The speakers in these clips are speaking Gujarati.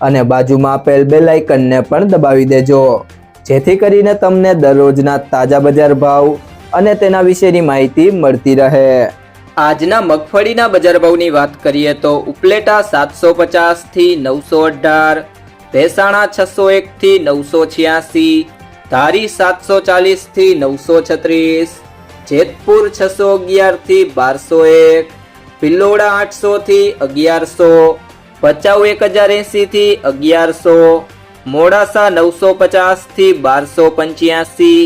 અને બાજુમાં આપેલ બે લાઇકનને પણ દબાવી દેજો. જેથી કરીને તમને દરરોજના તાજા બજાર ભાવ અને તેના વિશેની માહિતી મળતી રહે. આજના મગફળીના બજાર ભાવની વાત કરીએ તો ઉપલેટા સાતસો પચાસથી નવસો અઢાર, ભેસાણા છસો એક થી નવસો છ્યાસી, ધારી સાતસો ચાલીસથી નવસો છત્રીસ, જેતપુર છસો અગિયારથી બારસો એક પિલ્લોડા આઠસો થી અગિયારસો ભચાઉ એક હજાર એંસીથી અગિયારસો, મોડાસા નવસો પચાસથી બારસો પંચ્યાસી,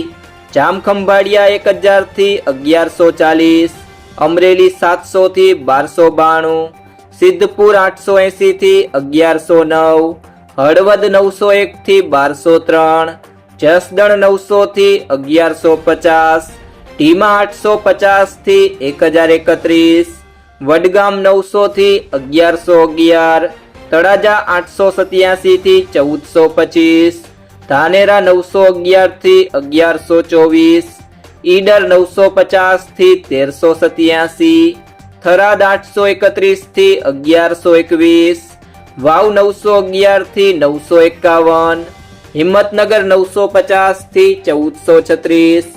જામખંભાળિયા એક હજારથી અગિયારસો ચાલીસ, અમરેલી સાતસો થી બારસો બાણું, સિદ્ધપુર આઠસો એંસીથી અગિયારસો નવ, હળવદ નવસો એક થી બારસો ત્રણ, જસદણ નવસો થી અગિયારસો પચાસ, ઢીમા આઠસો પચાસથી એક હજાર એકત્રીસ વડગામ નવસો થી અગિયારસો અગિયાર, તળાજા આઠસો સત્યાસી થી ચૌદસો પચીસ, ધાનેરા નવસો અગિયારથી અગિયારસો ચોવીસ, ઈડર નવસો પચાસથી તેરસો સત્યાસી, થરાદ આઠસો એકત્રીસથી અગિયારસો એકવીસ, વાવ નવસો અગિયારથી નવસો એકાવન, હિંમતનગર નવસો પચાસથી ચૌદસો છત્રીસ,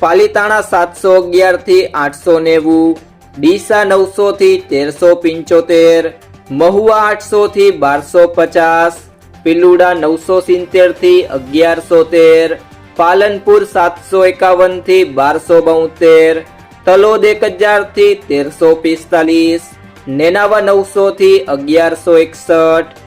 પાલીતાણા સાતસો અગિયારથી આઠસો નેવું ડીસા નવસો થી તેરસો પંચોતેર, મહુવા આઠસો થી બારસો પચાસ, પિલુડા નવસો સિત્તેરથી અગિયારસો તેર પાલનપુર સાતસો એકાવનથી બારસો બોતેર, તલોદ એક હજારથી તેરસો પિસ્તાલીસ, નેનાવા નવસો થી અગિયારસો એકસઠ